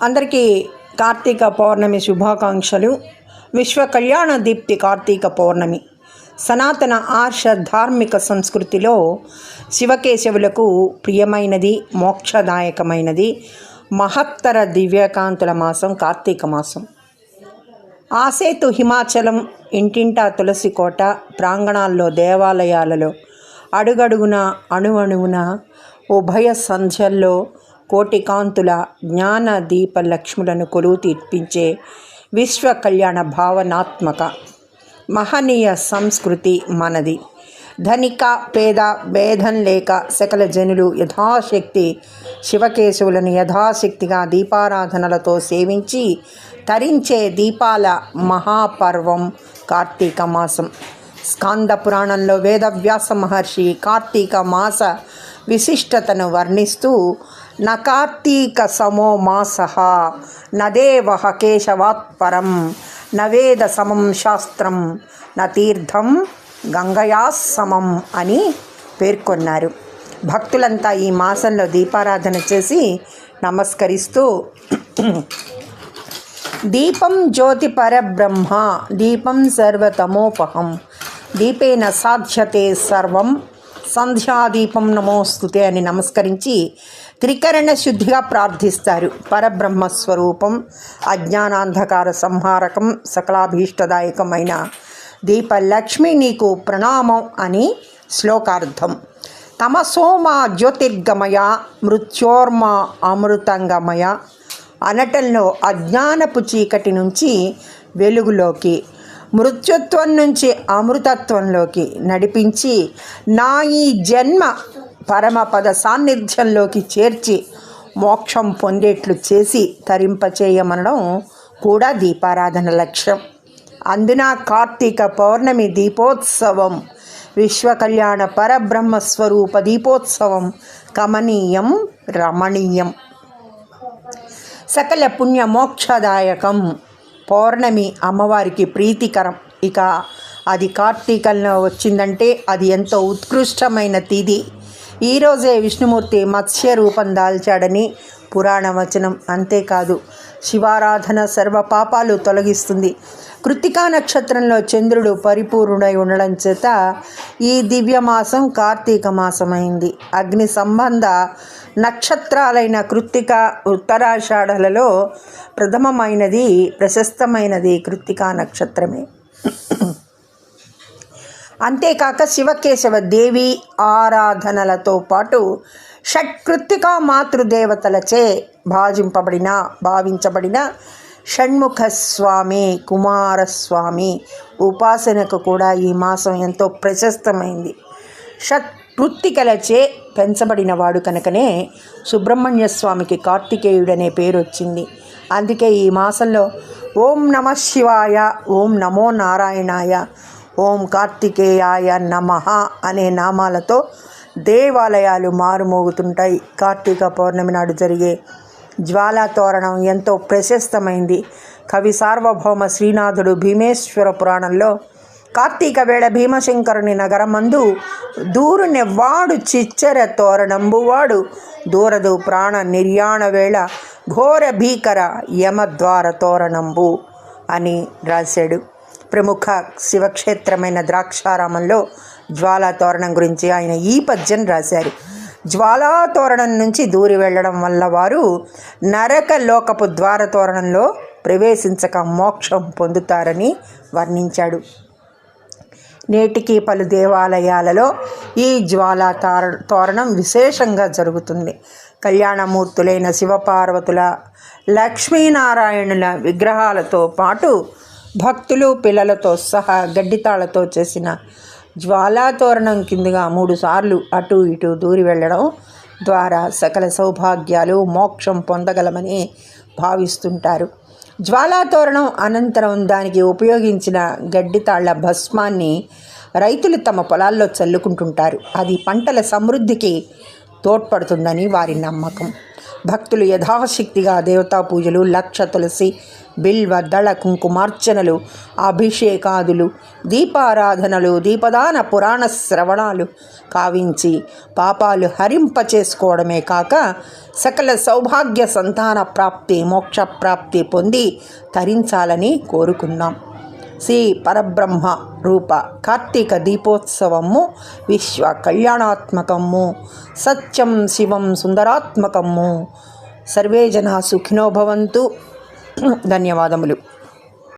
అందరికీ కార్తీక పౌర్ణమి శుభాకాంక్షలు. విశ్వ కళ్యాణ దీప్తి కార్తీక పౌర్ణమి. సనాతన ఆర్ష ధార్మిక సంస్కృతిలో శివకేశవులకు ప్రియమైనది మోక్షదాయకమైనది మహత్తర దివ్యకాంతుల మాసం కార్తీక మాసం. ఆసేతు హిమాచలం ఇంటింటా తులసి కోట ప్రాంగణాల్లో దేవాలయాలలో అడుగడుగున అణువణువున ఉభయ సంధ్యల్లో కోటికాంతుల జ్ఞాన దీప లక్ష్ములను కొలువు తీర్పించే విశ్వ కళ్యాణ భావనాత్మక మహనీయ సంస్కృతి మనది. ధనిక పేద భేదం లేక సకల జనులు యథాశక్తి శివకేశవులను యథాశక్తిగా దీపారాధనలతో సేవించి తరించే దీపాల మహాపర్వం కార్తీక మాసం. స్కాంద పురాణంలో వేదవ్యాస మహర్షి కార్తీక మాస విశిష్టతను వర్ణిస్తూ న కార్తీక సమో మాస నదేవ కేశవాత్పరం న వేద సమం శాస్త్రం న తీర్థం గంగయా సమం అని పేర్కొన్నారు. భక్తులంతా ఈ మాసంలో దీపారాధన చేసి నమస్కరిస్తూ దీపం జ్యోతి పరబ్రహ్మ దీపం సర్వతమోపహం దీపేన సాధ్యతే సర్వం సంధ్యాదీపం నమోస్తుతే అని నమస్కరించి త్రికరణ శుద్ధిగా ప్రార్థిస్తారు. పరబ్రహ్మ స్వరూపం అజ్ఞానాంధకార సంహారకం సకలాభీష్టదాయకమైన దీపలక్ష్మి నీకు ప్రణామం అని శ్లోకార్థం. తమసోమా జ్యోతిర్గమయ మృత్యోర్మ అమృతంగమయ అనటంలో అజ్ఞానపు చీకటి నుంచి వెలుగులోకి మృత్యుత్వం నుంచి అమృతత్వంలోకి నడిపించి నా ఈ జన్మ పరమపద సాన్నిధ్యంలోకి చేర్చి మోక్షం పొందేట్లు చేసి తరింపచేయమనడం కూడా దీపారాధన లక్ష్యం. అందున కార్తీక పౌర్ణమి దీపోత్సవం విశ్వకళ్యాణ పరబ్రహ్మ స్వరూప దీపోత్సవం కమనీయం రమణీయం. సకల పుణ్య మోక్షదాయకం. పౌర్ణమి అమ్మవారికి ప్రీతికరం. ఇక అది కార్తీకంలో వచ్చిందంటే అది ఎంతో ఉత్కృష్టమైన తిది ఈరోజే విష్ణుమూర్తి మత్స్య రూపం దాల్చాడని పురాణ వచనం అంతేకాదు శివారాధన సర్వ పాపాలు తొలగిస్తుంది. కృత్తికా నక్షత్రంలో చంద్రుడు పరిపూర్ణుడై ఉండడం చేత ఈ దివ్యమాసం కార్తీక మాసమైంది. అగ్ని సంబంధ నక్షత్రాలైన కృత్తిక ఉత్తరాషాఢలలో ప్రథమమైనది ప్రశస్తమైనది కృత్తికా నక్షత్రమే. అంతేకాక శివకేశవ దేవి ఆరాధనలతో పాటు షట్కృత్తికా మాతృదేవతలచే భాజింపబడిన భావించబడిన షణ్ముఖ స్వామి కుమారస్వామి ఉపాసనకు కూడా ఈ మాసం ఎంతో ప్రశస్తమైంది. షట్ కృత్తికలచే పెంచబడిన వాడు కనుకనే సుబ్రహ్మణ్య స్వామికి కార్తికేయుడనే పేరు వచ్చింది అందుకే ఈ మాసంలో ఓం నమ శివాయ ఓం నమో నారాయణాయ ఓం కార్తికేయాయ నమ అనే నామాలతో దేవాలయాలు మారుమోగుతుంటాయి. కార్తీక పౌర్ణమి నాడు జరిగే జ్వాలా తోరణం ఎంతో ప్రశస్తమైంది. కవి సార్వభౌమ శ్రీనాథుడు భీమేశ్వర పురాణంలో కార్తీక వేళ భీమశంకరుని నగరమందు దూరుని చిచ్చర తోరణంబువాడు. దూరదు ప్రాణ నిర్యాణ వేళ ఘోర భీకర యమద్వార తోరణంబు అని రాశాడు. ప్రముఖ శివక్షేత్రమైన ద్రాక్షారామంలో జ్వాలా తోరణం గురించి ఆయన ఈ పద్యం రాశారు. జ్వాలా తోరణం నుంచి దూరి వెళ్ళడం వల్ల వారు నరక లోకపు ద్వార తోరణంలో ప్రవేశించక మోక్షం పొందుతారని వర్ణించాడు. నేటికి పలు దేవాలయాలలో ఈ జ్వాలా తోరణం విశేషంగా జరుగుతుంది. కళ్యాణమూర్తులైన శివపార్వతుల లక్ష్మీనారాయణుల విగ్రహాలతో పాటు భక్తులు పిల్లలతో సహా గడ్డితాళ్ళతో చేసిన జ్వాలాతోరణం కిందగా కిందుగా అటు ఇటు దూరి వెళ్ళడం ద్వారా సకల సౌభాగ్యాలు మోక్షం పొందగలమని భావిస్తుంటారు. జ్వాలాతోరణం అనంతరం దానికి ఉపయోగించిన గడ్డితాళ్ళ భస్మాన్ని రైతులు తమ పొలాల్లో చల్లుకుంటుంటారు. అది పంటల సమృద్ధికి తోడ్పడుతుందని వారి నమ్మకం. భక్తులు యథాశక్తిగా దేవతా పూజలు లక్ష తులసి బిల్వ దళ కుంకుమార్చనలు అభిషేకాదులు దీపారాధనలు దీపదాన పురాణ శ్రవణాలు కావించి పాపాలు హరింప చేసుకోవడమే కాక సకల సౌభాగ్య సంతాన ప్రాప్తి మోక్ష ప్రాప్తి పొంది తరించాలని కోరుకుందాం. శ్రీ పరబ్రహ్మ రూప కార్తీక దీపోత్సవము విశ్వ కళ్యాణాత్మకము సత్యం శివం సుందరాత్మకము. సర్వే జనా సుఖినో భవంతు. ధన్యవాదములు.